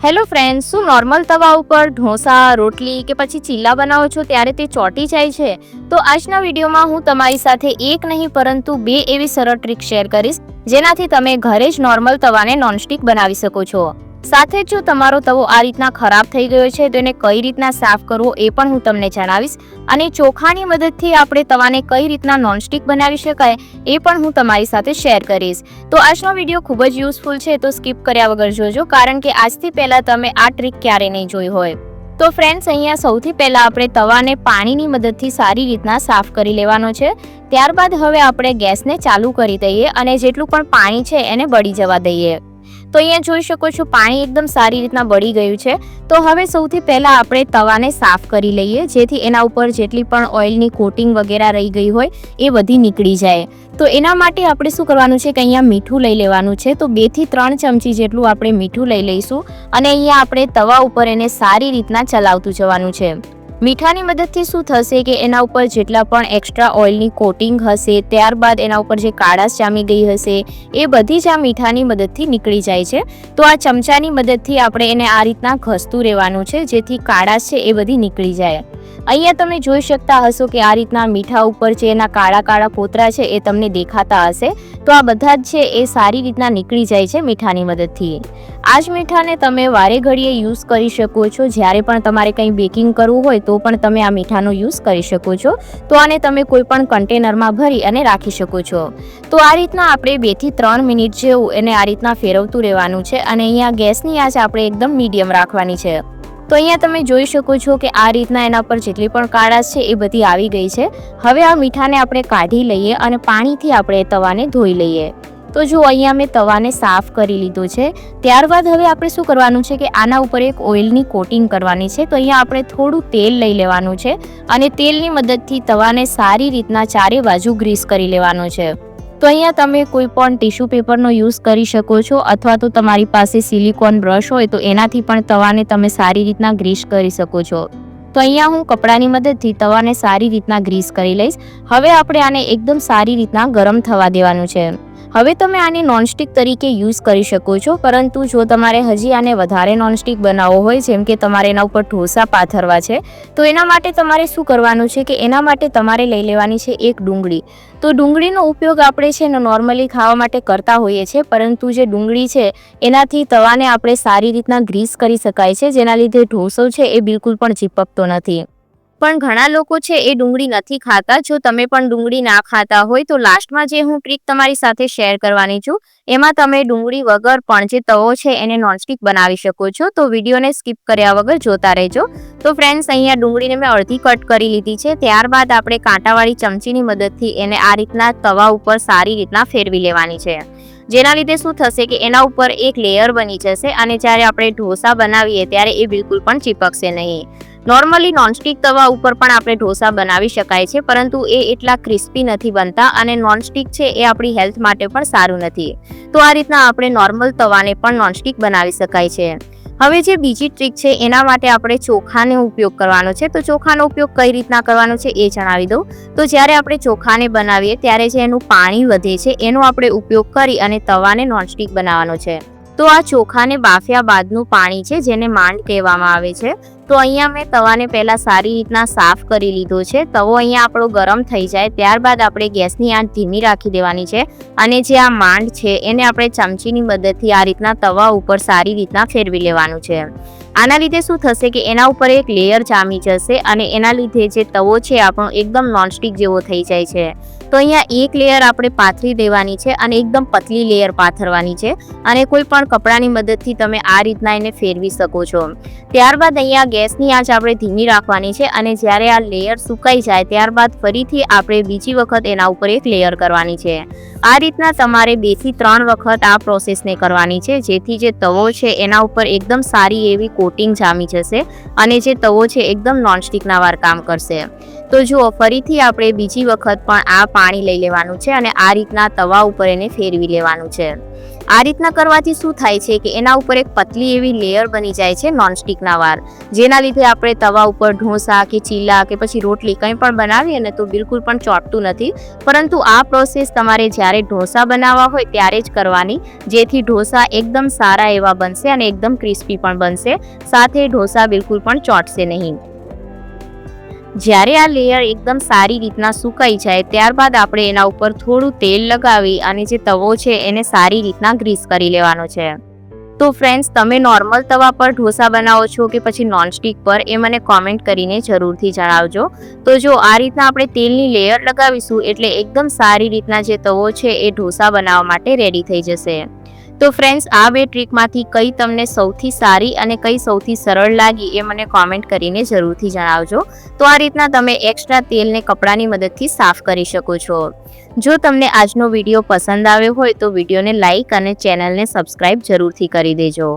Hello friend શું normal તવા ઉપર ઢોસા, રોટલી કે પછી ચીલા બનાવો છો ત્યારે તે ચોટી જાય છે? તો આજના વિડીયોમાં હું તમારી સાથે એક નહીં, પરંતુ બે એવી સરળ ટ્રીક શેર કરીશ, જેનાથી તમે ઘરે જ નોર્મલ તવાને નોનસ્ટિક બનાવી શકો છો. સાથે જ તમારો તવો આ રીતના ખરાબ થઈ ગયો છે, તો એને કઈ રીતના સાફ કરવો એ પણ હું તમને જણાવીશ. અને ચોખાની મદદથી આપણે તવાને કઈ રીતના નોનસ્ટિક બનાવી શકાય એ પણ હું તમારી સાથે શેર કરીશ. તો આજનો વીડિયો ખૂબ જ યુઝફુલ છે, તો સ્કીપ કર્યા વગર જોજો, કારણ કે આજથી પહેલા તમે આ ટ્રીક ક્યારે નહીં જોઈ હોય. તો ફ્રેન્ડ્સ, અહીંયા સૌથી પહેલા આપણે તવાને પાણીની મદદથી સારી રીતના સાફ કરી લેવાનો છે. ત્યારબાદ હવે આપણે ગેસને ચાલુ કરી દઈએ અને જેટલું પણ પાણી છે એને બળી જવા દઈએ. તો અહીંયા જોઈ શકો છો, પાણી એકદમ સારી રીતના બળી ગયું છે. તો હવે સૌથી પહેલા આપણે તવાને સાફ કરી લઈએ, જેથી એના ઉપર જેટલી પણ ઓઇલની કોટિંગ વગેરે રહી ગઈ હોય, એ બધી નીકળી જાય. તો એના માટે આપણે શું કરવાનું છે કે અહીંયા મીઠું લઈ લેવાનું છે. તો બેથી ત્રણ ચમચી જેટલું આપણે મીઠું લઈ લઈશું અને અહીંયા આપણે તવા ઉપર એને સારી રીતના ચલાવતું જવાનું છે. મીઠાની મદદથી શું થશે કે એના ઉપર જેટલા પણ એક્સ્ટ્રા ઓઇલની કોટિંગ હશે, ત્યારબાદ એના ઉપર જે કાળાશ જામી ગઈ હશે, એ બધી જ આ મીઠાની મદદથી નીકળી જાય છે. તો આ ચમચાની મદદથી આપણે એને આ રીતના ઘસતું રહેવાનું છે, જેથી કાળાશ છે એ બધી નીકળી જાય. અહીંયા તમે જોઈ શકતા હશો કે આ રીતના મીઠા ઉપર જે એના કાળા કાળા પોતરા છે એ તમને દેખાતા હશે. તો આ બધા જ છે એ સારી રીતના નીકળી જાય છે મીઠાની મદદથી. આ જ મીઠાને તમે વારે ઘડીએ યુઝ કરી શકો છો. જ્યારે પણ તમારે કંઈ બેકિંગ કરવું હોય તો પણ તમે આ મીઠાનો યુઝ કરી શકો છો. તો આને તમે કોઈ પણ કન્ટેનરમાં ભરી અને રાખી શકો છો. તો આ રીતના આપણે બેથી ત્રણ મિનિટ જેવું એને આ રીતના ફેરવતું રહેવાનું છે. અને અહીંયા ગેસની આંચ આપણે એકદમ મીડિયમ રાખવાની છે. તો અહીંયા તમે જોઈ શકો છો કે આ રીતના એના પર જેટલી પણ કાળાશ છે એ બધી આવી ગઈ છે. હવે આ મીઠાને આપણે કાઢી લઈએ અને પાણીથી આપણે તવાને ધોઈ લઈએ. તો જો અહીંયા મેં તવાને સાફ કરી લીધો છે. ત્યારબાદ હવે આપણે શું કરવાનું છે કે આના ઉપર એક ઓઇલની કોટિંગ કરવાની છે. તો અહીંયા આપણે થોડું તેલ લઈ લેવાનું છે અને તેલની મદદથી તવાને સારી રીતના ચારે બાજુ ગ્રીસ કરી લેવાનું છે. તો અહીંયા તમે કોઈ પણ ટીશ્યુ પેપરનો યુઝ કરી શકો છો અથવા તો તમારી પાસે સિલિકોન બ્રશ હોય તો એનાથી પણ તવાને તમે સારી રીતના ગ્રીસ કરી શકો છો. તો અહીંયા હું કપડાની મદદથી તવાને સારી રીતના ગ્રીસ કરી લઈશ. હવે આપણે આને એકદમ સારી રીતના ગરમ થવા દેવાનું છે. હવે તમે આને નોનસ્ટિક તરીકે યુઝ કરી શકો છો, પરંતુ જો તમારે હજી આને વધારે નોનસ્ટિક બનાવવો હોય, જેમ કે તમારે એના ઉપર ઢોસા પાથરવા છે, તો એના માટે તમારે શું કરવાનું છે કે એના માટે તમારે લઈ લેવાની છે એક ડુંગળી. તો ડુંગળીનો ઉપયોગ આપણે છે ને નોર્મલી ખાવા માટે કરતા હોઈએ છીએ પરંતુ જે ડુંગળી છે, એનાથી તવાને આપણે સારી રીતના ગ્રીસ કરી શકાય છે, જેના લીધે ઢોસો છે એ બિલકુલ પણ ચીપકતો નથી. પણ ઘણા લોકો છે એ ડુંગળી નથી ખાતા. જો તમે પણ ડુંગળી ના ખાતા હોય તો લાસ્ટમાં જે હું ટ્રીક તમારી સાથે શેર કરવાની છું, એમાં તમે ડુંગળી વગર પણ જે તવો છે એને નોનસ્ટિક બનાવી શકો છો. તો વિડીયોને સ્કીપ કર્યા વગર જોતા રહેજો. તો ફ્રેન્ડ્સ અહીંયા ડુંગળીને મેં અડધી કટ કરી લીધી છે. ત્યારબાદ આપણે કાંટાવાળી ચમચીની મદદથી એને આ રીતના તવા ઉપર સારી રીતના ફેરવી લેવાની છે. જેના લીધે શું થશે કે એના ઉપર એક લેયર બની જશે અને જ્યારે આપણે ઢોસા બનાવીએ ત્યારે એ બિલકુલ પણ ચીપકશે નહીં. નોર્મલી નોનસ્ટિક તવા ઉપર પણ આપણે ઢોસા બનાવી શકાય છે, પરંતુ એ એટલા ક્રિસ્પી નથી બનતા અને નોનસ્ટિક છે એ આપણી હેલ્થ માટે પણ સારું નથી. તો આ રીતના આપણે નોર્મલ તવાને પણ નોનસ્ટિક બનાવી શકાય છે. હવે જે બીજી ટ્રીક છે, એના માટે આપણે ચોખાનો ઉપયોગ કરવાનો છે. તો ચોખાનો ઉપયોગ કઈ રીતના કરવાનો છે એ જણાવી દઉં. તો જ્યારે આપણે ચોખાને બનાવીએ, ત્યારે જે એનું પાણી વધે છે, એનો આપણે ઉપયોગ કરી અને તવાને નોનસ્ટિક બનાવવાનો છે. તો આ ચોખાને બાફ્યા બાદનું પાણી છે, જેને માંડ કહેવામાં આવે છે. તો અહીંયા મેં તવાને પહેલાં સારી રીતના સાફ કરી લીધો છે. તવો અહીંયા આપણો ગરમ થઈ જાય, ત્યારબાદ આપણે ગેસની આંચ ધીમી રાખી દેવાની છે અને જે આ માંડ છે, એને આપણે ચમચીની મદદથી આ રીતના તવા ઉપર સારી રીતના ફેરવી લેવાનું છે. આના લીધે શું થશે કે એના ઉપર એક લેયર જામી જશે અને એના લીધે જે તવો છે, આપણો એકદમ નોનસ્ટિક જેવો થઈ જાય છે. તો અહીંયા એક લેયર આપણે પાથરી દેવાની છે અને એકદમ પતલી લેયર પાથરવાની છે અને કોઈ પણ કપડાની મદદથી તમે આ રીતના એને ફેરવી શકો છો. ત્યારબાદ અહીંયા ગેસની આંચ આપણે ધીમી રાખવાની છે અને જ્યારે આ લેયર સુકાઈ જાય ત્યારબાદ ફરીથી આપણે બીજી વખત એના ઉપર એક લેયર કરવાની છે. આ રીતના તમારે બેથી ત્રણ વખત આ પ્રોસેસને કરવાની છે. જેથી જે તવો છે એના ઉપર એકદમ સારી એવી કોટિંગ જામી જશે અને જે તવો છે એકદમ નોનસ્ટિકના વાર કામ કરશે. તો જુઓ, ફરીથી આપણે બીજી વખત પણ આ પાણી લઈ લેવાનું છે અને આ રીતના તવા ઉપર એને ફેરવી લેવાનું છે. આ રીતના કરવાથી શું થાય છે કે એના ઉપર એક પતલી એવી લેયર બની જાય છે નોનસ્ટિકના વાર જેના લીધે આપણે તવા ઉપર ઢોસા કે ચીલા કે પછી રોટલી કંઈ પણ બનાવીએ ને તો બિલકુલ પણ ચોંટતું નથી. પરંતુ આ પ્રોસેસ તમારે જ્યારે ઢોસા બનાવવા હોય ત્યારે જ કરવાની. જેથી ઢોસા એકદમ સારા એવા બનશે અને એકદમ ક્રિસ્પી પણ બનશે. સાથે ઢોસા બિલકુલ પણ ચોંટશે નહીં. જ્યારે આ લેયર એકદમ સારી રીતના સુકાઈ જાય, ત્યારબાદ આપણે એના ઉપર થોડું તેલ લગાવી અને જે તવો છે એને સારી રીતના ગ્રીસ કરી લેવાનો છે. તો ફ્રેન્ડ્સ તમે નોર્મલ તવા પર ઢોસા બનાવો છો કે પછી નોનસ્ટિક પર, એ મને કોમેન્ટ કરીને જરૂરથી જણાવજો. તો જો આ રીતના આપણે તેલની લેયર લગાવીશું, એટલે એકદમ સારી રીતના જે તવો છે એ ઢોસા બનાવવા માટે રેડી થઈ જશે. તો ફ્રેન્ડ્સ આ બે ટ્રીકમાંથી કઈ તમને સૌથી સારી અને કઈ સૌથી સરળ લાગી એ મને કોમેન્ટ કરીને જરૂરથી જણાવજો. તો આ રીતના તમે એક્સ્ટ્રા તેલને કપડાની મદદથી સાફ કરી શકો છો. જો તમને આજનો વીડિયો પસંદ આવ્યો હોય તો વિડીયોને લાઈક અને ચેનલને સબસ્ક્રાઇબ જરૂરથી કરી દેજો.